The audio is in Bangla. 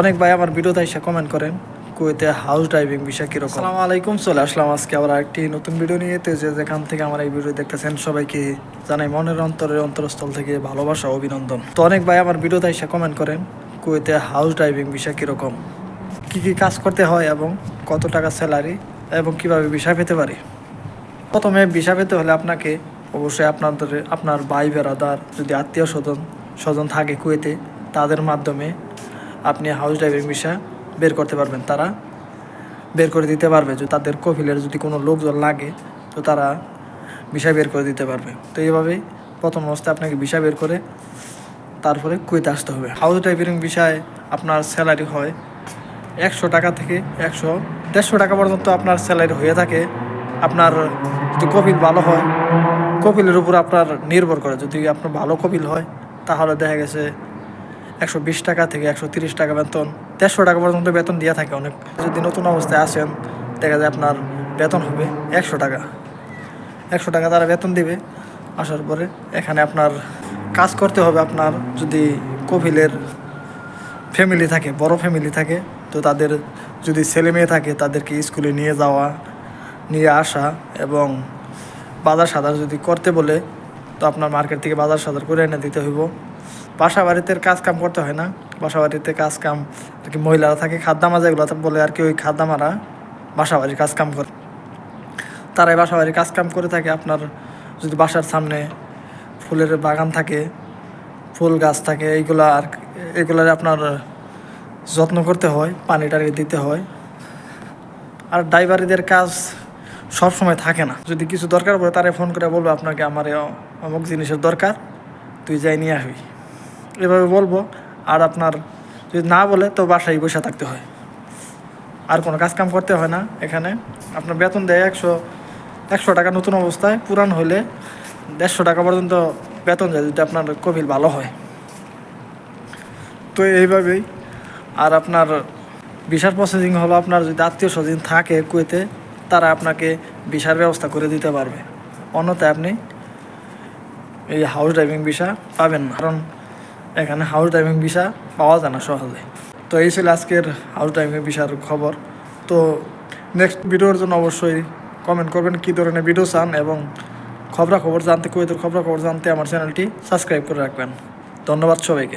অনেক ভাই আমার ভিডিওতে এসে কমেন্ট করেন, কুয়েতে হাউস ড্রাইভিং বিষয় কীরকম? আসসালামু আলাইকুম, চলে আসলাম আজকে আবার একটি নতুন ভিডিও নিয়ে। তো যে যেখান থেকে আমার এই ভিডিও দেখতেছেন, সবাইকে জানাই মনের অন্তরের অন্তরস্থল থেকে ভালোবাসা, অভিনন্দন। তো অনেক ভাই আমার ভিডিওতে এসে কমেন্ট করেন, কুয়েতে হাউস ড্রাইভিং বিষয় কীরকম? কি কি কাজ করতে হয় এবং কত টাকা স্যালারি এবং কীভাবে ভিসা পেতে পারি? প্রথমে ভিসা পেতে হলে আপনাকে অবশ্যই আপনাদের, আপনার ভাই বেড়াদার যদি আত্মীয় স্বজন স্বজন থাকে কুয়েতে, তাদের মাধ্যমে আপনি হাউস ড্রাইভিং ভিসা বের করতে পারবেন। তারা বের করে দিতে পারবে। যে তাদের কফিলের যদি কোনো লোকজন লাগে, তো তারা ভিসা বের করে দিতে পারবে। তো এইভাবেই প্রথম অবস্থায় আপনাকে ভিসা বের করে তারপরে কুয়েতে আসতে হবে। হাউস ড্রাইভিং বিষয়ে আপনার স্যালারি হয় একশো টাকা থেকে একশো দেড়শো টাকা পর্যন্ত আপনার স্যালারি হয়ে থাকে। আপনার যদি কপিল ভালো হয় কপিলের উপর আপনার নির্ভর করে। যদি আপনার ভালো কপিল হয়, তাহলে দেখা গেছে একশো বিশ টাকা থেকে একশো তিরিশ টাকা বেতন। দেড়শো টাকা পর্যন্ত বেতন দিয়ে থাকে অনেক। যদি নতুন অবস্থায় আসেন, দেখা যায় আপনার বেতন হবে একশো টাকা। একশো টাকা তারা বেতন দিবে। আসার পরে এখানে আপনার কাজ করতে হবে আপনার যদি কপিলের ফ্যামিলি থাকে, বড় ফ্যামিলি থাকে, তো তাদের যদি ছেলে মেয়ে থাকে, তাদেরকে স্কুলে নিয়ে যাওয়া, নিয়ে আসা এবং বাজার সাদার যদি করতে বলে, তো আপনার মার্কেট থেকে বাজার সাদার করে এনে দিতে হইব। বাসা বাড়িতে কাজ কাম করতে হয় না। বাসা বাড়িতে কাজ কাম আর কি মহিলারা থাকে খাদ্দামা যেগুলো বলে আর কি ওই খাদ্দামারা বাসা বাড়ির কাজ কাম করে। তারাই বাসা বাড়ির কাজ কাম করে থাকে আপনার যদি বাসার সামনে ফুলের বাগান থাকে, ফুল গাছ থাকে, এইগুলা আর এগুলার আপনার যত্ন করতে হয়, পানি টানি দিতে হয়। আর ড্রাইভারিদের কাজ সব সময় থাকে না। যদি কিছু দরকার পড়ে তারা ফোন করে বলব আপনাকে আমার অমুক জিনিসের দরকার, তুই যাই নিয়ে আসবি। এভাবে বলব। আর আপনার যদি না বলে, তো বাসায় বসে থাকতে হয়। আর কোনো কাজ কাম করতে হয় না এখানে। আপনার বেতন দেয় একশো একশো টাকা নতুন অবস্থায়। পুরান হলে দেড়শো টাকা পর্যন্ত বেতন যায় যদি আপনার কবিল ভালো হয়। তো এইভাবেই। আর আপনার ভিসার প্রসেসিং হলো আপনার যদি আত্মীয় স্বজন থাকে কুয়েতে, তারা আপনাকে ভিসার ব্যবস্থা করে দিতে পারবে। অন্যথায় আপনি এই হাউস ড্রাইভিং ভিসা পাবেন না। কারণ এখানে হাউস ড্রাইভিং ভিসা পাওয়া যায় না সহজে। তো এই ছিল আজকের হাউস ড্রাইভিং ভিসার খবর। তো নেক্সট ভিডিওর জন্য অবশ্যই কমেন্ট করবেন কী ধরনের ভিডিও চান এবং খবরাখবর জানতে, কুয়েতের খবরাখবর জানতে আমার চ্যানেলটি সাবস্ক্রাইব করে রাখবেন। ধন্যবাদ সবাইকে।